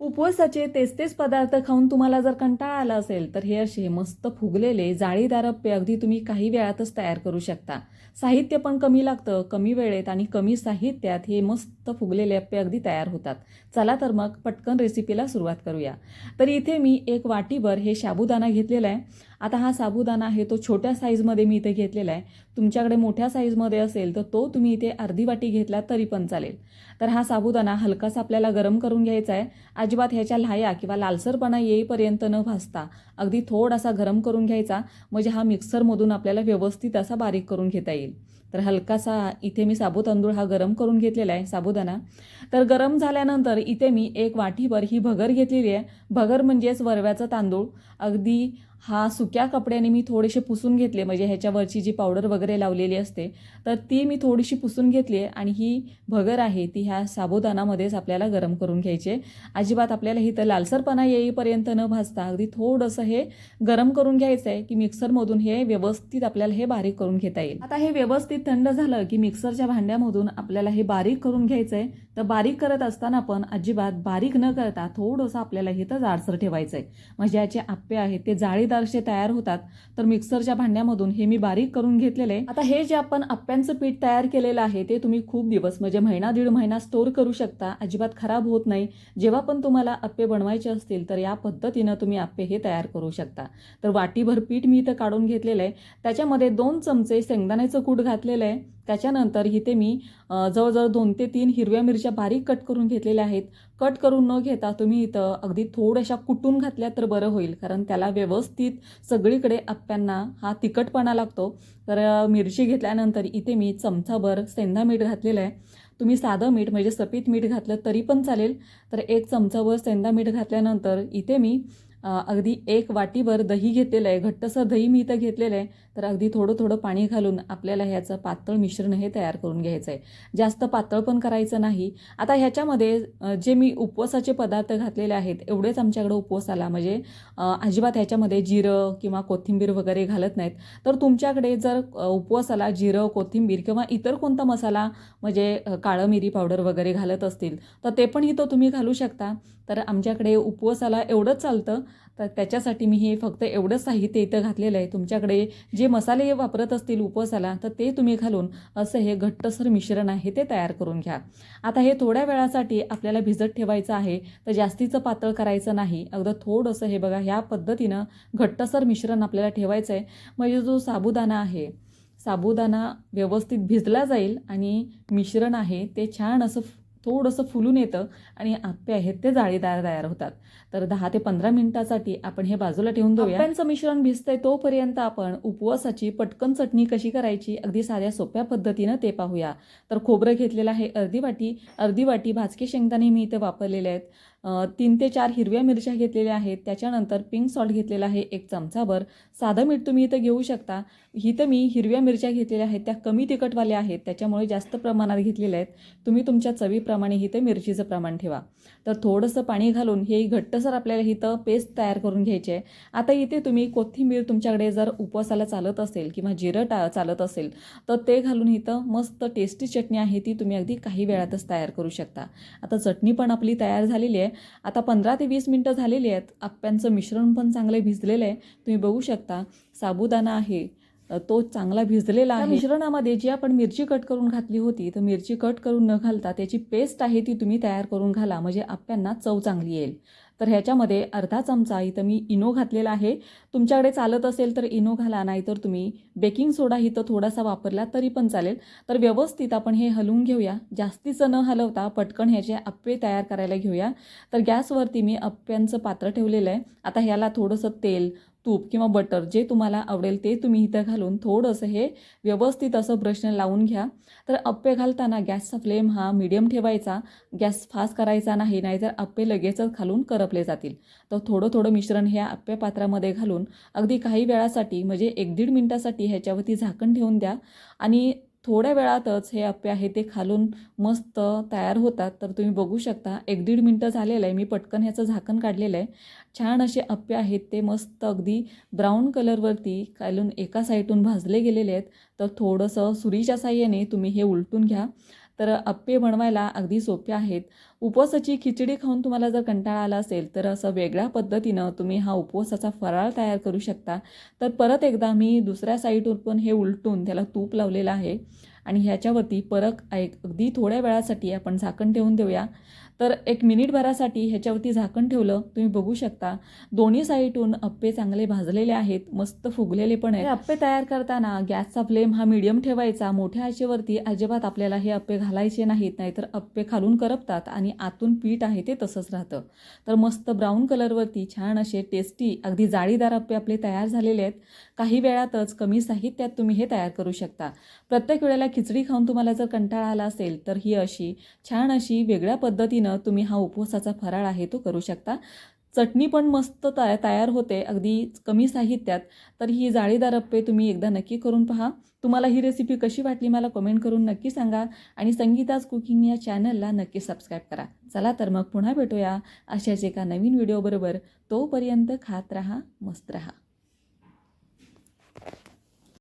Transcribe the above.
उपवासाचे तेच तेच पदार्थ खाऊन तुम्हाला जर कंटाळा आला असेल तर हे असे मस्त फुगलेले जाळीदार अप्पे अगदी तुम्ही काही वेळातच तयार करू शकता. साहित्य पण कमी लागतं कमी वेळेत आणि कमी साहित्यात हे मस्त फुगलेले अप्पे अगदी तयार होतात. चला तर मग पटकन रेसिपीला सुरुवात करूया. तर इथे मी एक वाटीभर हे साबुदाणा घेतलेला आहे. आता हा साबुदाणा आहे तो छोट्या साईजमध्ये मी इथे घेतलेला आहे. तुमच्याकडे मोठ्या साईजमध्ये असेल तर तो तुम्ही इथे अर्धी वाटी घेतला तरी पण चालेल. तर हा साबुदाणा हलकासा आपल्याला गरम करून घ्यायचा आहे. अजिबात ह्याच्या लाह्या किंवा लालसरपणा येईपर्यंत न भाजता अगदी थोडासा गरम करून घ्यायचा. म्हणजे हा मिक्सरमधून आपल्याला व्यवस्थित असा बारीक करून घेता येईल. तर हलकासा इथे मी साबू तांदूळ हा गरम करून घेतलेला आहे साबुदाणा. तर गरम झाल्यानंतर इथे मी एक वाटीभर ही भगर घेतलेली आहे. भगर म्हणजेच वरव्याचं तांदूळ. अगदी हा सुक्या कपड्याने मी थोडेसे पुसून घेतले म्हणजे ह्याच्यावरची जी पावडर वगैरे लावलेली असते तर ती मी थोडीशी पुसून घेतली आहे आणि ही भगर आहे ती ह्या साबुदानामध्येच आपल्याला गरम करून घ्यायची आहे. अजिबात आपल्याला ही तर लालसरपणा येईपर्यंत न भाजता अगदी थोडंसं हे गरम करून घ्यायचं आहे की मिक्सरमधून हे व्यवस्थित आपल्याला हे बारीक करून घेता येईल. आता हे व्यवस्थित थंड झालं की मिक्सरच्या भांड्यामधून आपल्याला हे बारीक करून घ्यायचं आहे तर बारीक करत असताना पण अजिबात बारीक न करता थोडंसं आपल्याला इथं जाडसर ठेवायचं आहे म्हणजे याचे आप्पे आहेत ते जाळीदारसे तयार होतात. तर मिक्सरच्या भांड्यामधून हे मी बारीक करून घेतलेले. आहे आता हे जे आपण आप्प्यांचं पीठ तयार केलेलं आहे ते तुम्ही खूप दिवस म्हणजे महिना दीड महिना स्टोअर करू शकता. अजिबात खराब होत नाही. जेव्हा पण तुम्हाला आप्पे बनवायचे असतील तर या पद्धतीनं तुम्ही आप्पे हे तयार करू शकता. तर वाटीभर पीठ मी इथं काढून घेतलेलं आहे. त्याच्यामध्ये दोन चमचे शेंगदाण्याचं कूट घातलेलं आहे. त्याच्यानंतर इथे मी जवळजवळ दोन ते तीन हिरव्या मिरच्या बारीक कट करून घेतलेल्या आहेत. कट करून न घेता तुम्ही इथं अगदी थोड्याशा कुटून घातल्या तर बरं होईल कारण त्याला व्यवस्थित सगळीकडे आप्यांना हा तिखटपणा लागतो. तर मिरची घेतल्यानंतर इथे मी चमचाभर सेंधा मीठ घातलेलं आहे. तुम्ही साधं मीठ म्हणजे सफेद मीठ घातलं तरी पण चालेल. तर एक चमचाभर सेंधा मीठ घातल्यानंतर इथे मी अगदी एक वाटीभर दही घेतलेलं आहे. घट्टसर दही मी इथं घेतलेलं आहे. तर अगदी थोडं थोडं पाणी घालून आपल्याला ह्याचं पातळ मिश्रण हे तयार करून घ्यायचं आहे जास्त पातळ पण करायचं नाही. आता ह्याच्यामध्ये जे मी उपवासाचे पदार्थ घातलेले आहेत एवढेच आमच्याकडे उपवासाला म्हणजे अजिबात ह्याच्यामध्ये जिरं किंवा कोथिंबीर वगैरे घालत नाहीत. तर तुमच्याकडे जर उपवासाला जिरं कोथिंबीर किंवा इतर कोणता मसाला म्हणजे काळं मिरी पावडर वगैरे घालत असतील तर ते पण इथं तुम्ही घालू शकता. तर आमच्याकडे उपवासाला एवढंच चालतं. तर त्याच्यासाठी मी हे फक्त एवढंच साहित्य इथं घातलेलं आहे. तुमच्याकडे जे मसाले वापरत असतील उपवासाला तर ते तुम्ही घालून असं हे घट्टसर मिश्रण आहे ते तयार करून घ्या. आता हे थोड्या वेळासाठी आपल्याला भिजत ठेवायचं आहे तर जास्तीचं पातळ करायचं नाही. अगदी थोडंसं हे बघा ह्या पद्धतीनं घट्टसर मिश्रण आपल्याला ठेवायचं आहे. म्हणजे जो साबुदाणा आहे साबुदाणा व्यवस्थित भिजला जाईल आणि मिश्रण आहे ते छान असं थोडंसं फुलून येतं आणि आप्पे आहेत ते जाळीदार तयार होतात. तर दहा ते पंधरा मिनिटासाठी आपण हे बाजूला ठेवून देऊया. आप्यांचं मिश्रण भिजतंय तोपर्यंत आपण उपवासाची पटकन चटणी कशी करायची अगदी साध्या सोप्या पद्धतीनं ते पाहूया. तर खोबरं घेतलेलं आहे अर्धी वाटी. अर्धी वाटी भाजके शेंगदाणे मी इथे वापरलेले आहेत. तीन ते चार हिरव्या मिरच्या घेतलेल्या आहेत. त्याच्यानंतर पिंक सॉल्ट घेतलेला आहे एक चमचाभर. साधं मीठ तुम्ही इथं घेऊ शकता. इथं मी हिरव्या मिरच्या घेतलेल्या आहेत त्या कमी तिखटवाल्या आहेत त्याच्यामुळे जास्त प्रमाणात घेतलेल्या आहेत. तुम्ही तुमच्या चवीप्रमाणे इथं मिरचीचं प्रमाण ठेवा. तर थोडंसं पाणी घालून हे घट्टसर आपल्याला इथं पेस्ट तयार करून घ्यायची आहे. आता इथे तुम्ही कोथिंबीर तुमच्याकडे जर उपवासाला चालत असेल किंवा जिरं टा चालत असेल तर ते घालून इथं मस्त टेस्टी चटणी आहे ती तुम्ही अगदी काही वेळातच तयार करू शकता. आता चटणी पण आपली तयार झालेली आहे. आता पंधरा ते वीस मिनटं झालेली आहेत. आप्यांचं मिश्रण पण चांगलं भिजलेलं आहे. तुम्ही बघू शकता साबुदाणा आहे तो चांगला भिजलेला आहे. मिश्रणामध्ये जी आपण मिरची कट करून घातली होती तर मिरची कट करून न घालता त्याची पेस्ट आहे ती तुम्ही तयार करून घाला. म्हणजे आप्यांना चव चांगली येईल. तर ह्याच्यामध्ये अर्धा चमचा इथं मी इनो घातलेला आहे. तुमच्याकडे चालत असेल तर इनो घाला नाहीतर तुम्ही बेकिंग सोडा इथं थोडासा वापरला तरी पण चालेल. तर व्यवस्थित आपण हे हलवून घेऊया. जास्तीचं न हलवता पटकन ह्याचे अप्पे तयार करायला घेऊया. तर गॅसवरती मी अप्प्यांचं पात्र ठेवलेलं आहे. आता ह्याला थोडंसं तेल तूप किंवा बटर जे तुम्हाला आवडेल ते तुम्ही इथं घालून थोडंसं हे व्यवस्थित असं ब्रशने लावून घ्या. तर अप्पे घालताना गॅसचा फ्लेम हा मिडियम ठेवायचा. गॅस फास्ट करायचा नाही नाहीतर अप्पे लगेचच खालून करपले जातील. तर थोडं थोडं मिश्रण ह्या आप्या पात्रामध्ये घालून अगदी काही वेळासाठी म्हणजे एक दीड मिनटासाठी ह्याच्यावरती झाकण ठेवून द्या. आणि थोड्या वेळातच हे अप्पे आहे ते खालून मस्त तयार होतात. तर तुम्ही बघू शकता एक दीड मिनटं झालेलं आहे. मी पटकन ह्याचं झाकण काढलेलं आहे. छान असे अप्पे आहेत ते मस्त अगदी ब्राऊन कलरवरती खालून एका साईडून भाजले गेलेले आहेत. तर थोडंसं सुरीच्या साह्याने तुम्ही हे उलटून घ्या. तर अप्पे बनवायला अगदी सोपे आहेत. उपवासाची खिचडी खाऊन तुम्हाला जर कंटाळा आला असेल तर असं वेगळ्या पद्धतीनं तुम्ही हा उपवासाचा फराळ तयार करू शकता. तर परत एकदा मी दुसऱ्या साईडवर पण हे उलटून त्याला तूप लावलेलं आहे. आणि ह्याच्यावरती परत एक अगदी थोड्या वेळासाठी आपण झाकण ठेवून देऊया. तर एक मिनिटभरासाठी ह्याच्यावरती झाकण ठेवलं तुम्ही बघू शकता. दोन्ही साईडून अप्पे चांगले भाजलेले आहेत मस्त फुगलेले पण आहेत. हे अप्पे तयार करताना गॅसचा फ्लेम हा मिडियम ठेवायचा. मोठ्या आचेवरती अजिबात आपल्याला हे अप्पे घालायचे नाहीत नाहीतर अप्पे खालून करपतात आणि आतून पीठ आहे ते तसंच राहतं. तर मस्त ब्राऊन कलरवरती छान असे टेस्टी अगदी जाळीदार अप्पे आपले तयार झालेले आहेत. काही वेळातच कमी साहित्यात तुम्ही हे तयार करू शकता. प्रत्येक वेळेला खिचडी खाऊन तुम्हाला जर कंटाळा आला असेल तर ही अशी छान अशी वेगळ्या पद्धतीनं पद्धतीनं तुम्ही हा उपवासाचा फराळ आहे तो करू शकता. चटणी पण मस्त तया तयार होते अगदी कमी साहित्यात. तर ही जाळीदार अप्पे तुम्ही एकदा नक्की करून पहा. तुम्हाला ही रेसिपी कशी वाटली मला कमेंट करून नक्की सांगा. आणि संगीताज कुकिंग या चॅनलला नक्की सबस्क्राईब करा. चला तर मग पुन्हा भेटूया अशाच एका नवीन व्हिडिओबरोबर तोपर्यंत खात राहा मस्त राहा.